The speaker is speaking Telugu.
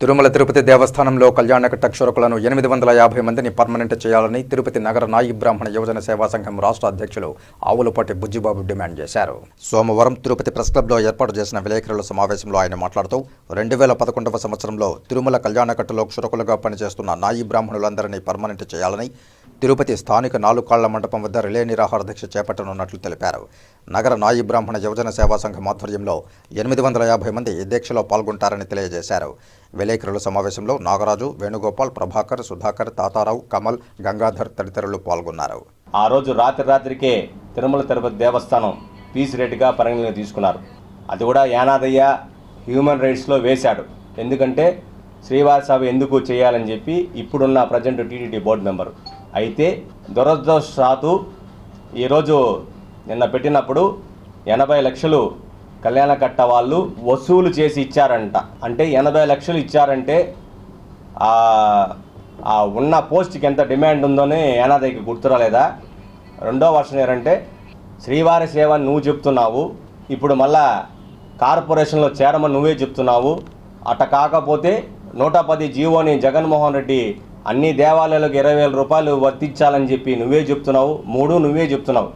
తిరుమల తిరుపతి దేవస్థానంలో కళ్యాణ కట్టక్షరకులను ఎనిమిది వందల యాభై మందిని పర్మనెంట్ చేయాలని తిరుపతి నగర నాయి బ్రాహ్మణ యువజన సేవా సంఘం రాష్ట్ర అధ్యక్షులు ఆవులపాటి బుజ్జిబాబు డిమాండ్ చేశారు. సోమవారం తిరుపతి ప్రెస్ క్లబ్లో ఏర్పాటు చేసిన విలేకరుల సమావేశంలో ఆయన మాట్లాడుతూ రెండు వేల పదకొండవ సంవత్సరంలో తిరుమల కళ్యాణకట్టలో క్షురకులుగా పనిచేస్తున్న నాయి బ్రాహ్మణులందరినీ పర్మనెంట్ చేయాలని తిరుపతి స్థానిక నాలుకాళ్ళ మండపం వద్ద రిలే నిరాహార దీక్ష చేపట్టనున్నట్లు తెలిపారు. నగర నాయి బ్రాహ్మణ యువజన సేవా సంఘం ఆధ్వర్యంలో ఎనిమిది వందల యాభై మంది ఈ దీక్షలో పాల్గొంటారని తెలియజేశారు. విలేకరుల సమావేశంలో నాగరాజు వేణుగోపాల్ ప్రభాకర్ సుధాకర్ తాతారావు కమల్ గంగాధర్ తదితరులు పాల్గొన్నారు. ఆ రోజు రాత్రి రాత్రికే తిరుమల తిరుపతి దేవస్థానం పీస్ రేటుగా పరిగణలోకి తీసుకున్నారు. అది కూడా యానాదయ్య హ్యూమన్ రైట్స్లో వేశాడు. ఎందుకంటే శ్రీవారి సభ ఎందుకు చేయాలని చెప్పి ఇప్పుడున్న ప్రజెంట్ టీటీడీ బోర్డు మెంబరు. అయితే దురదృష్టవశాత్తు ఈరోజు నిన్న పెట్టినప్పుడు ఎనభై లక్షలు కళ్యాణ కట్ట వాళ్ళు వసూలు చేసి ఇచ్చారంట. అంటే ఎనభై లక్షలు ఇచ్చారంటే ఆ ఉన్న పోస్ట్కి ఎంత డిమాండ్ ఉందోనే ఏనాదికి గుర్తురాలేదా? రెండో వర్షం ఏంటంటే శ్రీవారి సేవ అని నువ్వు చెప్తున్నావు ఇప్పుడు మళ్ళా కార్పొరేషన్లో చేరమని నువ్వే చెప్తున్నావు అట్ట కాకపోతే నూట పది జీవోని జగన్మోహన్ రెడ్డి అన్ని దేవాలయాలకు ఇరవై వేల రూపాయలు వర్తించాలని చెప్పి నువ్వే చెప్తున్నావు మూడు నువ్వే చెప్తున్నావు.